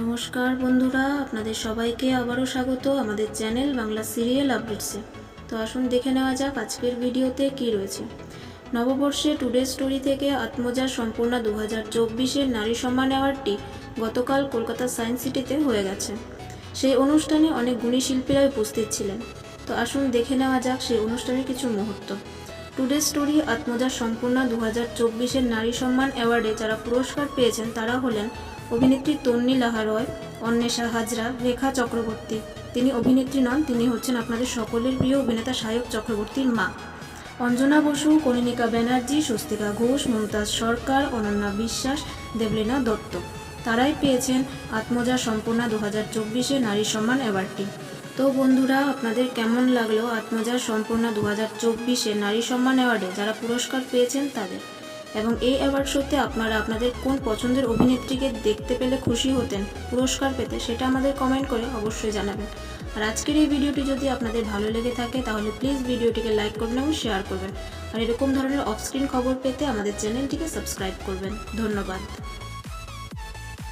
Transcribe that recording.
নমস্কার বন্ধুরা, আপনাদের সবাইকে আবারও স্বাগত আমাদের চ্যানেল বাংলা সিরিয়াল আপডেটসে। তো আসুন দেখে নেওয়া যাক আজকের ভিডিওতে কি রয়েছে। নববর্ষে টুডে স্টোরি থেকে আত্মজার সম্পূর্ণ দু হাজার চব্বিশের নারী সম্মান অ্যাওয়ার্ডটি গতকাল কলকাতা সায়েন্স সিটিতে হয়ে গেছে। সেই অনুষ্ঠানে অনেক গুণী শিল্পীরা উপস্থিত ছিলেন। তো আসুন দেখে নেওয়া যাক সেই অনুষ্ঠানের কিছু মুহূর্ত। টুডে স্টোরি আত্মজার সম্পূর্ণ দু হাজার চব্বিশের নারী সম্মান অ্যাওয়ার্ডে যারা পুরস্কার পেয়েছেন তারা হলেন অভিনেত্রী তন্নি লাহা রয় অন্বেষা হাজরা, রেখা চক্রবর্তী। তিনি অভিনেত্রী নন, তিনি হচ্ছেন আপনাদের সকলের প্রিয় অভিনেতা সায়ক চক্রবর্তীর মা। অঞ্জনা বসু কনিনিকা ব্যানার্জি, স্বস্তিকা ঘোষ, মমতাজ সরকার, অনন্যা বিশ্বাস, দেবলীনা দত্ত। তারাই পেয়েছেন আত্মজা সম্পূর্ণ দু হাজার চব্বিশে নারী সম্মান অ্যাওয়ার্ডটি। তো বন্ধুরা, আপনাদের কেমন লাগল আত্মজার সম্পূর্ণ দু হাজার চব্বিশে নারী সম্মান অ্যাওয়ার্ডে যারা পুরস্কার পেয়েছেন তাদের? এবং এই অ্যাওয়ার্ড শোতে আপনারা আপনাদের কোন পছন্দের অভিনেত্রীকে দেখতে পেলে খুশি হতেন, পুরস্কার পেতে সেটা আমাদের কমেন্ট করে অবশ্যই জানাবেন। আর আজকের এই ভিডিওটি যদি আপনাদের ভালো লেগে থাকে, তাহলে প্লিজ ভিডিওটিকে লাইক করবেন এবং শেয়ার করবেন। আর এরকম ধরনের অফস্ক্রিন খবর পেতে আমাদের চ্যানেলটিকে সাবস্ক্রাইব করবেন। ধন্যবাদ।